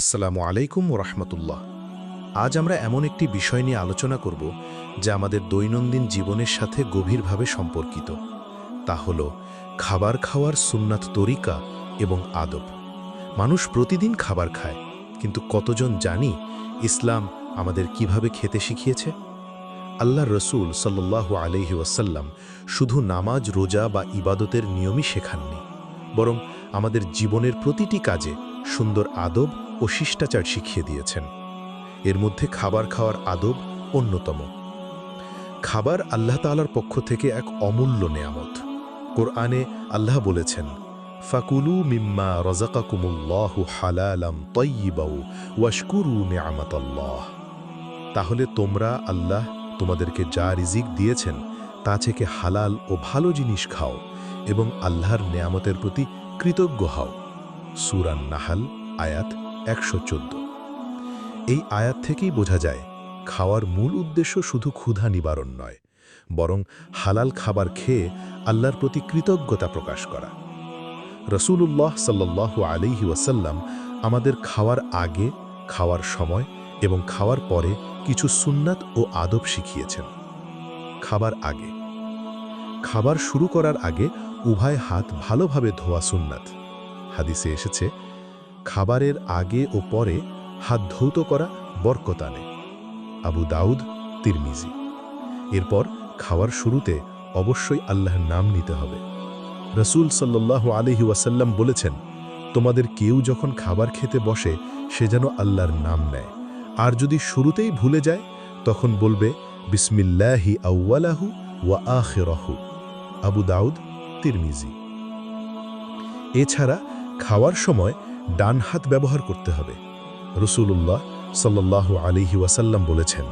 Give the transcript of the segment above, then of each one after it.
আসসালামু আলাইকুম রহমতুল্লাহ। আজ আমরা এমন একটি বিষয় নিয়ে আলোচনা করব, যা আমাদের দৈনন্দিন জীবনের সাথে গভীরভাবে সম্পর্কিত। তা হল খাবার খাওয়ার সুন্নাত তরিকা এবং আদব। মানুষ প্রতিদিন খাবার খায়, কিন্তু কতজন জানি ইসলাম আমাদের কীভাবে খেতে শিখিয়েছে? আল্লাহ রসুল সাল্লাল্লাহু আলহি ওয়াসাল্লাম শুধু নামাজ, রোজা বা ইবাদতের নিয়মই শেখাননি, বরং আমাদের জীবনের প্রতিটি কাজে সুন্দর আদব ও শিষ্টাচার শিখিয়ে দিয়েছেন। এর মধ্যে খাবার খাওয়ার আদব অন্যতম। খাবার আল্লাহ তালার পক্ষ থেকে এক অমূল্য নেয়ামত। কোরআনে আল্লাহ বলেছেন, ফাকুলু মিম্মা রজাকাকুমুল্লাহু হালালাম তয়্যিবাউ ওয়াশকুরু নেয়ামতাল্লাহ। তাহলে তোমরা আল্লাহ তোমাদেরকে যা রিজিক দিয়েছেন, তা থেকে হালাল ও ভালো জিনিস খাও এবং আল্লাহর নেয়ামতের প্রতি কৃতজ্ঞ হও। সুরান নাহাল, আয়াত একশো চোদ্দ। এই আয়াত থেকেই বোঝা যায়, খাওয়ার মূল উদ্দেশ্য শুধু ক্ষুধা নিবারণ নয়, বরং হালাল খাবার খেয়ে আল্লাহর প্রতি কৃতজ্ঞতা প্রকাশ করা। রসুলুল্লাহ সাল্লাহ আলিহি ওয়াসাল্লাম আমাদের খাওয়ার আগে, খাওয়ার সময় এবং খাওয়ার পরে কিছু সুন্নাত ও আদব শিখিয়েছেন। খাবার আগে। খাবার শুরু করার আগে উভয় হাত ভালোভাবে ধোয়া সুন্নাত। হাদিসে এসেছে খাবারের আগে ও পরে হাত ধৌত করা বরকত আনে। আবু দাউদ, তিরমিজি। এরপর খাওয়ার শুরুতে অবশ্যই আল্লাহর নাম নিতে হবে। রসুল সাল্লাহ আলহি ওয়াসাল্লাম বলেছেন, তোমাদের কেউ যখন খাবার খেতে বসে, সে যেন আল্লাহর নাম নেয়। আর যদি শুরুতেই ভুলে যায়, তখন বলবে, বিসমিল্লাহি আউ্লাহু ওয়া আখেরহু। আবু দাউদ, তিরমিজি। এছাড়া খাওয়ার সময় ডান হাত ব্যবহার করতে হবে। রসুল্লাহ সাল্লাহ আলিহি ওয়াসাল্লাম বলেছেন,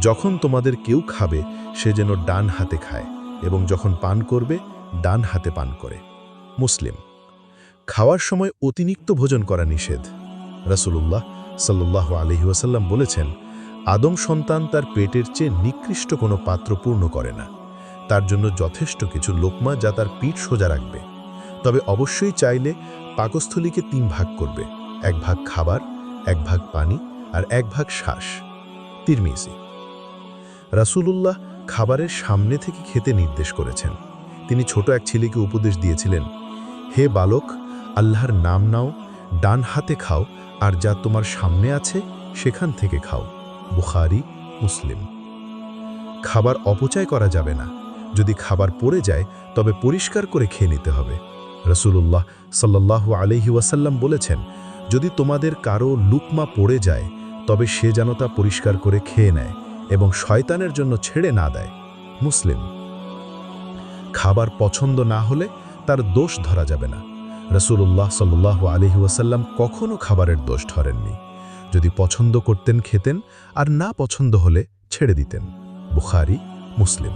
যখন তোমাদের কেউ খাবে, সে যেন ডান হাতে খায় এবং যখন পান করবে ডান হাতে পান করে। মুসলিম, খাওয়ার সময় অতিরিক্ত ভোজন করা নিষেধ। রসুল্লাহ সাল্লাহ আলহি ওয়াসাল্লাম বলেছেন, আদম সন্তান তার পেটের চেয়ে নিকৃষ্ট কোনো পাত্র পূর্ণ করে না। তার জন্য যথেষ্ট কিছু লোকমা যা তার পিঠ সোজা রাখবে। তবে অবশ্যই চাইলে পাকস্থলীকে তিন ভাগ করবে, এক ভাগ খাবার, এক ভাগ পানি আর এক ভাগ শ্বাস। তিরমিজি। রাসূলুল্লাহ খাবারের সামনে থেকে খেতে নির্দেশ করেছেন। তিনি ছোট এক ছেলেকে উপদেশ দিয়েছিলেন, হে বালক, আল্লাহর নাম নাও, ডান হাতে খাও, আর যা তোমার সামনে আছে সেখান থেকে খাও। বুখারি, মুসলিম। খাবার অপচয় করা যাবে না। যদি খাবার পড়ে যায়, তবে পরিষ্কার করে খেয়ে নিতে হবে। রসুল্লাহ সাল্লাহ আলহি ওয়াসাল্লাম বলেছেন, যদি তোমাদের কারও লুকমা পড়ে যায়, তবে সে যেন তা পরিষ্কার করে খেয়ে নেয় এবং শয়তানের জন্য ছেড়ে না দেয়। মুসলিম, খাবার পছন্দ না হলে তার দোষ ধরা যাবে না। রসুল্লাহ সাল্লাহ আলহি ওয়াসাল্লাম কখনও খাবারের দোষ ধরেননি। যদি পছন্দ করতেন খেতেন, আর না পছন্দ হলে ছেড়ে দিতেন। বুখারি, মুসলিম।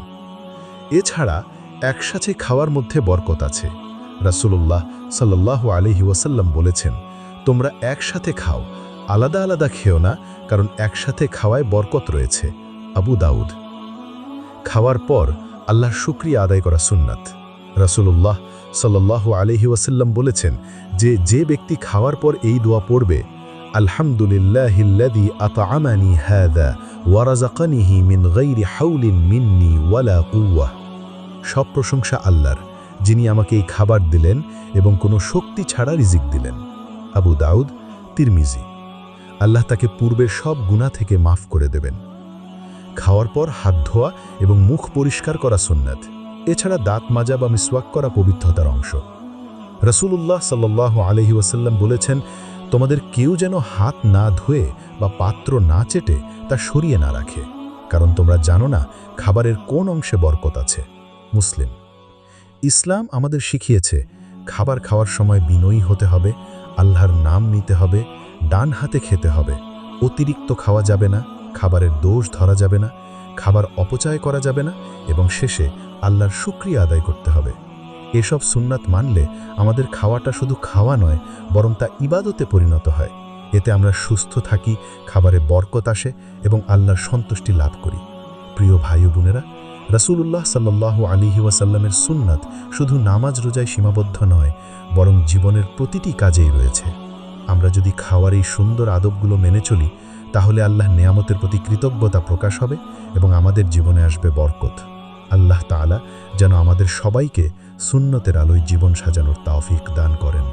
এছাড়া একসাথে খাওয়ার মধ্যে বরকত আছে। রাসুল্লাহ সাল্লাহ আলহি ওয়াসাল্লাম বলেছেন, তোমরা একসাথে খাও, আলাদা আলাদা খেও না, কারণ একসাথে খাওয়ায় বরকত রয়েছে। আবু দাউদ। খাওয়ার পর আল্লাহর শুক্রিয়া আদায় করা সুন্নাত। রাসুল্লাহ সাল্লাহ আলহি ওয়াসাল্লাম বলেছেন, যে যে ব্যক্তি খাওয়ার পর এই দোয়া পড়বে ওয়ারাজাকানিহি মিন হাউলিন ওয়ালা সব প্রশংসা আল্লাহর। যিনি আমাকে এই খাবার দিলেন এবং কোনো শক্তি ছাড়া রিজিক দিলেন। আবু দাউদ, তিরমিজি। আল্লাহ তাকে পূর্বের সব গুণা থেকে মাফ করে দেবেন। খাওয়ার পর হাত ধোয়া এবং মুখ পরিষ্কার করা সুন্নাত। এছাড়া দাঁত মাজা বা মিসওয়াক করা পবিত্রতার অংশ। রসুল্লাহ সাল্লাহ আলহি ওয়াসাল্লাম বলেছেন, তোমাদের কেউ যেন হাত না ধুয়ে বা পাত্র না চেটে তা সরিয়ে না রাখে। কারণ তোমরা জানো না, খাবারের কোন অংশে বরকত আছে। মুসলিম। ইসলাম আমাদের শিখিয়েছে, খাবার খাওয়ার সময় বিনয়ী হতে হবে, আল্লাহর নাম নিতে হবে, ডান হাতে খেতে হবে। অতিরিক্ত খাওয়া যাবে না, খাবারের দোষ ধরা যাবে না, খাবার অপচয় করা যাবে না এবং শেষে আল্লাহর শুক্রিয়া আদায় করতে হবে। এসব সুন্নাত মানলে আমাদের খাওয়াটা শুধু খাওয়া নয়, বরং তা ইবাদতে পরিণত হয়। এতে আমরা সুস্থ থাকি, খাবারে বরকত আসে এবং আল্লাহর সন্তুষ্টি লাভ করি। প্রিয় ভাই বোনেরা রসুল্লাহ সাল্লাহ আলিহি ওয়াসাল্লামের সুন্নাত শুধু নামাজ রোজায় সীমাবদ্ধ নয়, বরং জীবনের প্রতিটি কাজেই রয়েছে। আমরা যদি খাওয়ার এই সুন্দর আদবগুলো মেনে চলি, তাহলে আল্লাহ নেয়ামতের প্রতি কৃতজ্ঞতা প্রকাশ হবে এবং আমাদের জীবনে আসবে বরকত। আল্লাহ তাআলা যেন আমাদের সবাইকে সুন্নতের আলোয় জীবন সাজানোর তাওফিক দান করেন।